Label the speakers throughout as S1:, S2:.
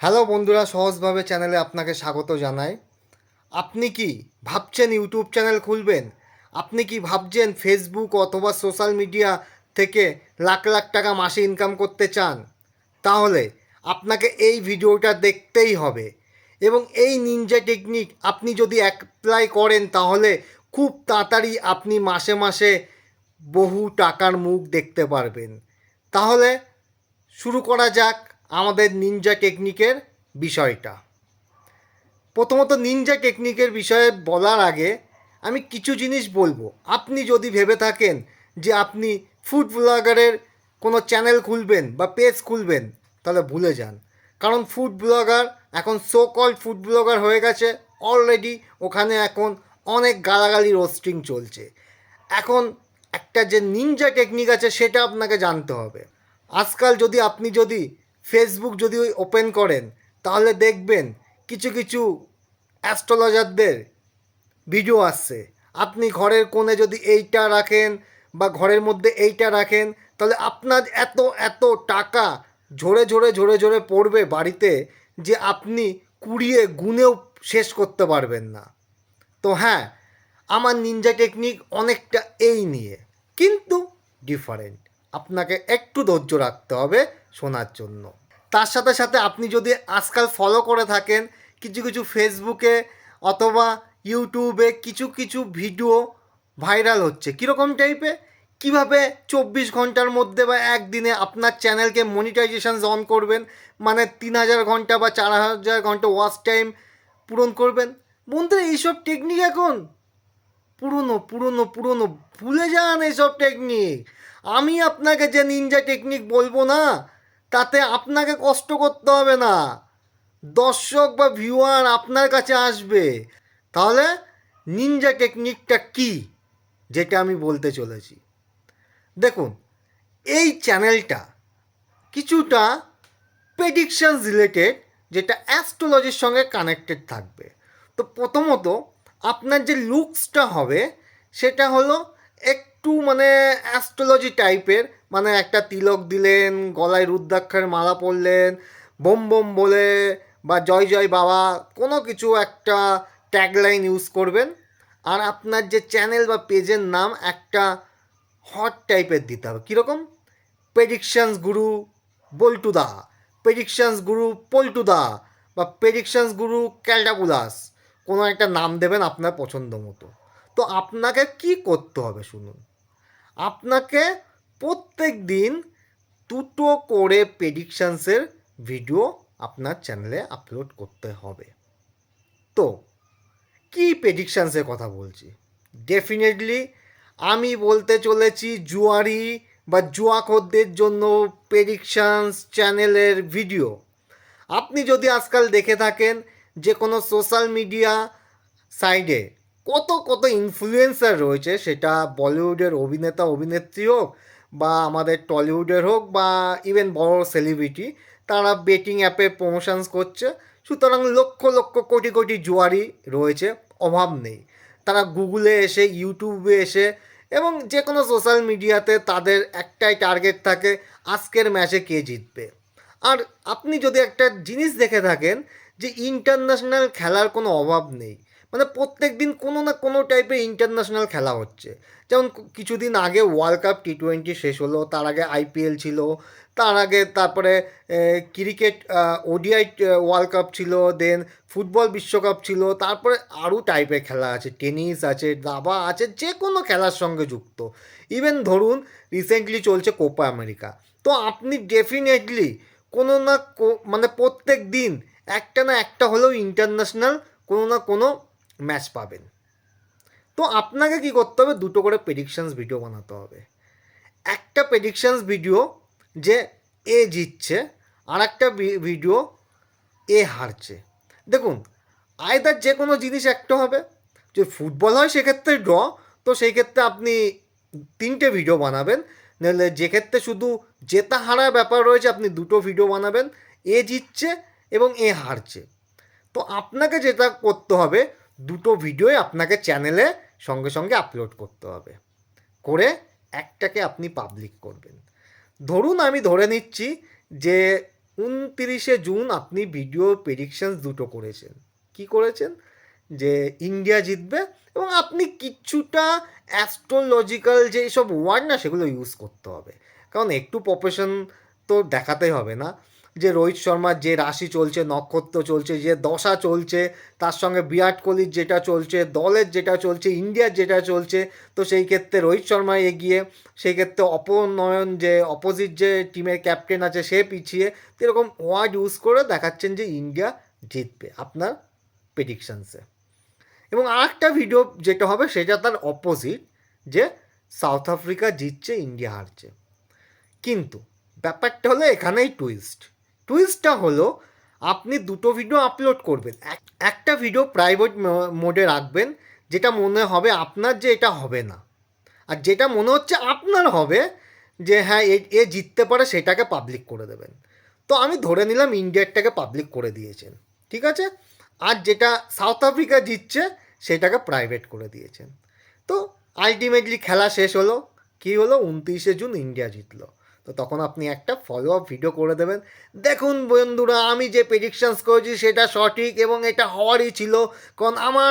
S1: Hello বন্ধুরা, সহজভাবে চ্যানেলে আপনাকে স্বাগত জানাই। আপনি কি ভাবছেন ইউটিউব চ্যানেল খুলবেন? আপনি কি ভাবছেন ফেসবুক অথবা সোশ্যাল মিডিয়া থেকে লাখ লাখ টাকা মাসে ইনকাম করতে চান? তাহলে আপনাকে এই ভিডিওটা দেখতেই হবে এবং এই নিনজা টেকনিক আপনি যদি অ্যাপ্লাই করেন, তাহলে খুব তাড়াতাড়ি আপনি মাসে মাসে বহু টাকার মুখ দেখতে পারবেন। তাহলে শুরু করা যাক। আমাদের নিনজা টেকনিকের বিষয়টা। প্রথমত নিনজা টেকনিকের বিষয়ে বলার আগে আমি কিছু জিনিস বলব। আপনি যদি ভেবে থাকেন যে আপনি ফুড ব্লগারের কোনো চ্যানেল খুলবেন বা পেজ খুলবেন, তাহলে ভুলে যান। কারণ ফুড ব্লগার এখন সো কল ফুড ব্লগার হয়ে গেছে অলরেডি ওখানে এখন অনেক গালাগালি রোস্টিং চলছে। এখন একটা যে নিনজা টেকনিক আছে, সেটা আপনাকে জানতে হবে। আজকাল যদি আপনি যদি ফেসবুক যদি ওপেন করেন, তাহলে দেখবেন কিছু কিছু অ্যাস্ট্রোলজারদের ভিডিও আসছে। আপনি ঘরের কোণে যদি এইটা রাখেন বা ঘরের মধ্যে এইটা রাখেন, তাহলে আপনার এত এত টাকা ঝরে ঝরে ঝরে ঝরে পড়বে বাড়িতে যে আপনি কুড়িয়ে গুনেও শেষ করতে পারবেন না। তো হ্যাঁ আমার নিনজা টেকনিক অনেকটা এই নিয়ে, কিন্তু ডিফারেন্ট আপনাকে একটু ধৈর্য রাখতে হবে শোনার জন্য। তার সাথে সাথে আপনি যদি আজকাল ফলো করে থাকেন, কিছু কিছু ফেসবুকে অথবা ইউটিউবে কিছু কিছু ভিডিও ভাইরাল হচ্ছে। কীরকম টাইপে কীভাবে চব্বিশ ঘণ্টার মধ্যে বা একদিনে আপনার চ্যানেলকে মনিটাইজেশন অন করবেন? মানে তিন হাজার ঘণ্টা বা চার হাজার ঘণ্টা ওয়াচ টাইম পূরণ করবেন? বন্ধুরা, এইসব টেকনিক এখন পুরনো পুরনো পুরনো, ভুলে যান এইসব টেকনিক আমি আপনাকে যে নিনজা টেকনিক বলব না তাতে আপনাকে কষ্ট করতে হবে না। দর্শক বা ভিউয়ার আপনার কাছে আসবে। তাহলে নিনজা টেকনিকটা কি? যেটা আমি বলতে চলেছি। দেখুন, এই চ্যানেলটা কিছুটা প্রেডিকশনস রিলেটেড যেটা অ্যাস্ট্রোলজির সঙ্গে কানেক্টেড থাকবে। তো প্রথমত আপনার যে লুকসটা হবে, সেটা হলো একটু মানে অ্যাস্ট্রোলজি টাইপের মানে একটা তিলক দিলেন, গলায় রুদ্রাক্ষের মালা পরলেন, বোম বোম বলে বা জয় জয় বাবা, কোনো কিছু একটা ট্যাগলাইন ইউজ করবেন। আর আপনার যে চ্যানেল বা পেজের নাম একটা হট টাইপের দিতে হবে। কীরকম? প্রেডিকশনস গুরু বল্টুদা প্রেডিকশনস গুরু পল্টুদা বা প্রেডিকশনস গুরু ক্যালটাবুলাস কোনো একটা নাম দেবেন আপনার পছন্দ মতো। তো আপনাকে কি করতে হবে শুনুন। আপনাকে প্রত্যেক দিন দুটো করে প্রেডিকশানসের ভিডিও আপনার চ্যানেলে আপলোড করতে হবে। তো, কি প্রেডিকশানসের কথা বলছি? ডেফিনেটলি আমি বলতে চলেছি জুয়ারি বা জুয়াখোরদের জন্য প্রেডিকশানস চ্যানেলের ভিডিও আপনি যদি আজকাল দেখে থাকেন যে কোনো সোশ্যাল মিডিয়া সাইডে কত কত ইনফ্লুয়েন্সার রয়েছে সেটা বলিউডের অভিনেতা, অভিনেত্রী হোক বা আমাদের টলিউডের হোক বা ইভেন বড় সেলিব্রিটি তারা বেটিং অ্যাপে প্রমোশনস করছে। সুতরাং লক্ষ লক্ষ, কোটি কোটি জুয়ারি রয়েছে, অভাব নেই। তারা গুগলে এসে ইউটিউবে এসে এবং যে কোনো সোশ্যাল মিডিয়াতে তাদের একটাই টার্গেট থাকে, আজকের ম্যাচে কে জিতবে। আর আপনি যদি একটা জিনিস দেখে থাকেন যে ইন্টারন্যাশনাল খেলার কোনো অভাব নেই মানে প্রত্যেক দিন কোনো না কোনো টাইপের ইন্টারন্যাশনাল খেলা হচ্ছে। যেমন কিছুদিন আগে ওয়ার্ল্ড কাপ টি টোয়েন্টি শেষ হলো, তার আগে আইপিএল ছিল, তার আগে তারপরে ক্রিকেট ওডিআই ওয়ার্ল্ড কাপ ছিল দেন ফুটবল বিশ্বকাপ ছিল, তারপরে আরও টাইপের খেলা আছে টেনিস আছে, দাবা আছে যে কোনো খেলার সঙ্গে যুক্ত। ইভেন ধরুন রিসেন্টলি চলছে কোপা আমেরিকা তো আপনি ডেফিনেটলি কোনো না মানে প্রত্যেক দিন একটা না একটা হলেও ইন্টারন্যাশনাল কোনো না কোনো ম্যাচ পাবেন। তো আপনাকে কি করতে হবে? দুটো করে প্রেডিকশনস ভিডিও বানাতে হবে। একটা প্রেডিকশনস ভিডিও যে এ জিতছে আর একটা ভিডিও এ হারছে। দেখুন আয়দার যে কোনো জিনিস একটা হবে। যে ফুটবল হয় সেক্ষেত্রে ড্র তো সেই ক্ষেত্রে আপনি তিনটে ভিডিও বানাবেন। নাহলে যে ক্ষেত্রে শুধু জেতা হারার ব্যাপার রয়েছে, আপনি দুটো ভিডিও বানাবেন। এ জিতছে এবং এ হারছে। তো আপনাকে যেটা করতে হবে দুটো ভিডিওই আপনাকে চ্যানেলে সঙ্গে সঙ্গে আপলোড করতে হবে। করে একটাকে আপনি পাবলিক করবেন। ধরুন আমি ধরে নিচ্ছি যে উনতিরিশে জুন আপনি ভিডিও প্রেডিকশনস দুটো করেছেন। কি করেছেন? যে ইন্ডিয়া জিতবে এবং আপনি কিছুটা অ্যাস্ট্রোলজিক্যাল যে সব ওয়ার্ড না সেগুলো ইউজ করতে হবে। কারণ একটু প্রফেশন তো দেখাতেই হবে না। যে রোহিত শর্মার যে রাশি চলছে, নক্ষত্র চলছে, যে দশা চলছে, তার সঙ্গে বিরাট কোহলির যেটা চলছে, দলের যেটা চলছে, ইন্ডিয়ার যেটা চলছে, তো সেই ক্ষেত্রে রোহিত শর্মা এগিয়ে, সেই ক্ষেত্রে অপনয়ন যে অপোজিট যে টিমের ক্যাপ্টেন আছে সে পিছিয়ে এরকম ওয়ার্ড ইউজ করে দেখাচ্ছেন যে ইন্ডিয়া জিতবে আপনার প্রেডিকশানসে এবং আরেকটা ভিডিও যেটা হবে, সেটা তার অপোজিট যে সাউথ আফ্রিকা জিতছে, ইন্ডিয়া হারছে। কিন্তু ব্যাপারটা হলো এখানেই টুইস্ট টুইস্টটা হলো, আপনি দুটো ভিডিও আপলোড করবেন। এক- একটা ভিডিও প্রাইভেট মোডে রাখবেন, যেটা মনে হবে আপনার যে এটা হবে না। আর যেটা মনে হচ্ছে আপনার হবে, যে হ্যাঁ এ জিততে পারে, সেটাকে পাবলিক করে দেবেন। তো আমি ধরে নিলাম ইন্ডিয়ারটাকে পাবলিক করে দিয়েছেন, ঠিক আছে? আর যেটা সাউথ আফ্রিকা জিতছে, সেটাকে প্রাইভেট করে দিয়েছেন। তো আলটিমেটলি খেলা শেষ হলো। কী হলো? উনত্রিশে জুন ইন্ডিয়া জিতলো। তো তখন আপনি একটা ফলো আপ ভিডিও করে দেবেন। দেখুন বন্ধুরা, আমি যে প্রেডিকশানস করেছি সেটা সঠিক এবং এটা হওয়ারই ছিল, কারণ আমার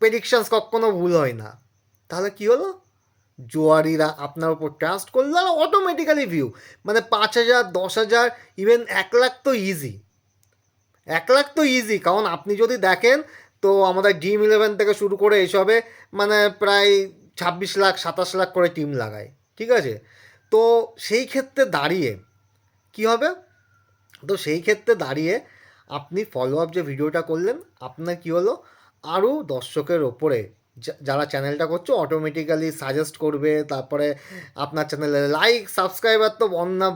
S1: প্রেডিকশানস কখনো ভুল হয় না। তাহলে কি হলো? জোয়ারিরা আপনার উপর ট্রাস্ট করল আর অটোমেটিক্যালি ভিউ মানে পাঁচ হাজার, দশ হাজার ইভেন এক লাখ তো ইজি এক লাখ তো ইজি কারণ আপনি যদি দেখেন, তো আমাদের ড্রিম ইলেভেন থেকে শুরু করে এইসবে মানে প্রায় ছাব্বিশ লাখ, সাতাশ লাখ করে টিম লাগায়। ঠিক আছে? তো সেই ক্ষেত্রে দাঁড়িয়ে কি হবে? তো সেই ক্ষেত্রে দাঁড়িয়ে আপনি ফলো আপ যে ভিডিওটা করলেন, আপনার কি হলো? আরও দর্শকের ওপরে যারা চ্যানেলটা করছে অটোমেটিক্যালি সাজেস্ট করবে, তারপরে আপনার চ্যানেলে লাইক সাবস্ক্রাইবার তো বন্যা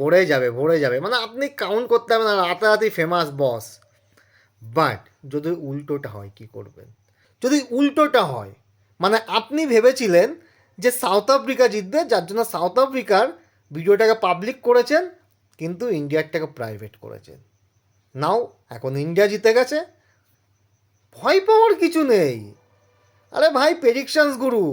S1: ভরে যাবে ভরে যাবে। মানে আপনি কাউন্ট করতে হবে না, রাতারাতি ফেমাস বস বাট যদি উল্টোটা হয়, কি করবেন? যদি উল্টোটা হয় মানে আপনি ভেবেছিলেন যে সাউথ আফ্রিকা জিতবে, যার জন্য সাউথ আফ্রিকার ভিডিওটাকে পাবলিক করেছেন, কিন্তু ইন্ডিয়ারটাকে প্রাইভেট করেছেন। নাও এখন ইন্ডিয়া জিতে গেছে। ভয় পাওয়ার কিছু নেই। আরে ভাই প্রেডিকশনস গুরু।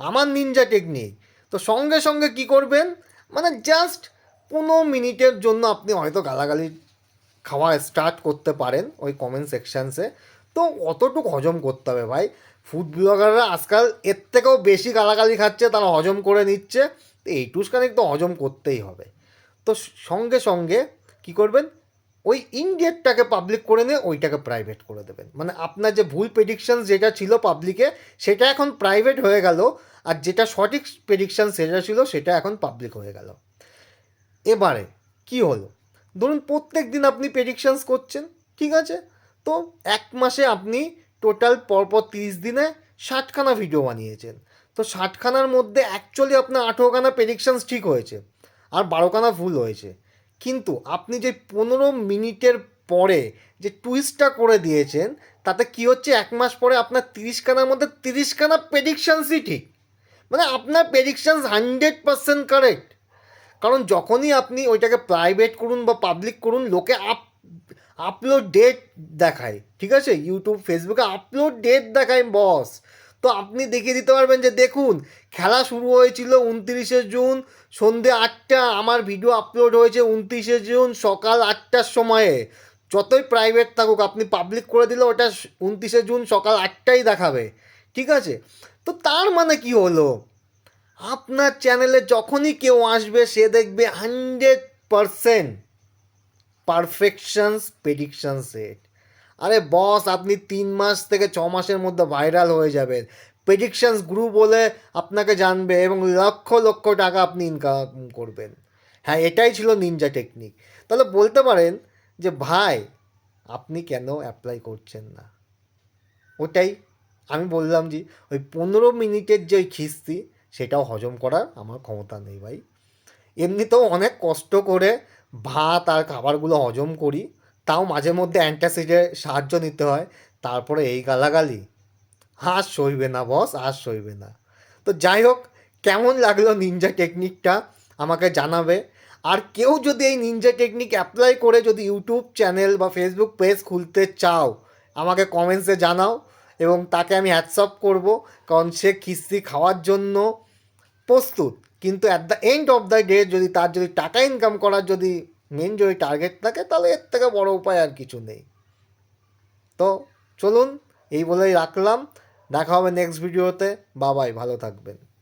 S1: আমার নিনজা টেকনিক তো সঙ্গে সঙ্গে কি করবেন? মানে জাস্ট পনেরো মিনিটের জন্য আপনি হয়তো গালাগালি খাওয়া স্টার্ট করতে পারেন ওই কমেন্ট সেকশানসে তো অতটুকু হজম করতে হবে ভাই। ফুড ব্লগাররা আজকাল এর থেকেও বেশি গালাগালি খাচ্ছে, তারা হজম করে নিচ্ছে। তো এইটুসখানিক তো হজম করতেই হবে। তো সঙ্গে সঙ্গে কি করবেন? ওই ইন্ডিয়ারটাকে পাবলিক করে নিয়ে ওইটাকে প্রাইভেট করে দেবেন। মানে আপনার যে ভুল প্রেডিকশন যেটা ছিল পাবলিকে সেটা এখন প্রাইভেট হয়ে গেল আর যেটা সঠিক প্রেডিকশান সেটা ছিল সেটা এখন পাবলিক হয়ে গেল। এবারে কি হলো? ধরুন প্রত্যেক দিন আপনি প্রেডিকশানস করছেন, ঠিক আছে? তো এক মাসে আপনি টোটাল পরপর তিরিশ দিনে ষাটখানা ভিডিও বানিয়েছেন। তো ষাটখানার মধ্যে অ্যাকচুয়ালি আপনার আঠেরোখানা প্রেডিকশনস ঠিক হয়েছে আর বারোখানা ভুল হয়েছে। কিন্তু আপনি যে পনেরো মিনিটের পরে যে টুইস্টটা করে দিয়েছেন, তাতে কি হচ্ছে? এক মাস পরে আপনার তিরিশখানার মধ্যে তিরিশখানা প্রেডিকশানসই ঠিক। মানে আপনার প্রেডিকশানস হান্ড্রেড পার্সেন্ট কারেক্ট কারণ যখনই আপনি ওইটাকে প্রাইভেট করুন বা পাবলিক করুন, লোকে আপ আপলোড ডেট দেখায়, ঠিক আছে? ইউটিউব ফেসবুকে আপলোড ডেট দেখায় বস তো আপনি দেখিয়ে দিতে পারবেন যে, দেখুন, খেলা শুরু হয়েছিল উনত্রিশে জুন, সন্ধে আটটা, আমার ভিডিও আপলোড হয়েছে উনত্রিশে জুন সকাল আটটার সময়ে। যতই প্রাইভেট থাকুক, আপনি পাবলিক করে দিলে ওটা উনত্রিশে জুন সকাল আটটাই দেখাবে, ঠিক আছে? তো তার মানে কি হলো? আপনার চ্যানেলে যখনই কেউ আসবে, সে দেখবে hundred percent perfections prediction set আরে বস আপনি তিন মাস থেকে ছ মাসের মধ্যে ভাইরাল হয়ে যাবেন। প্রেডিকশনস গ্রুপ বলে আপনাকে জানবে এবং লক্ষ লক্ষ টাকা আপনি ইনকাম করবেন। হ্যাঁ এটাই ছিল নিনজা টেকনিক তাহলে বলতে পারেন যে, ভাই, আপনি কেন অ্যাপ্লাই করছেন না? ওটাই। আমি বললাম যে, ওই পনেরো মিনিটের যে খিস্তি, সেটাও হজম করার আমার ক্ষমতা নেই ভাই। এমনিতেও অনেক কষ্ট করে ভাত আর খাবারগুলো হজম করি, তাও মাঝে মধ্যে অ্যান্টাসিডের সাহায্য নিতে হয়, তারপরে এই গালাগালি। হাস সইবে না বস আর সইবে না। তো যাই হোক, কেমন লাগল নিনজা টেকনিকটা আমাকে জানাবে। আর কেউ যদি এই নিনজা টেকনিক অ্যাপ্লাই করে যদি ইউটিউব চ্যানেল বা ফেসবুক পেজ খুলতে চাও, আমাকে কমেন্টসে জানাও এবং তাকে আমি হ্যাটসঅ্যাপ করব, কারণ সে কিস্তি খাওয়ার জন্য প্রস্তুত। কিন্তু at the end of the day যদি তার যদি টাকা ইনকাম করার যদি মেন যদি টার্গেট থাকে, তাহলে এর থেকে বড় উপায় আর কিছু নেই। তো চলুন, এই বলেই রাখলাম। দেখা হবে নেক্সট ভিডিওতে বাবাই ভালো থাকবেন।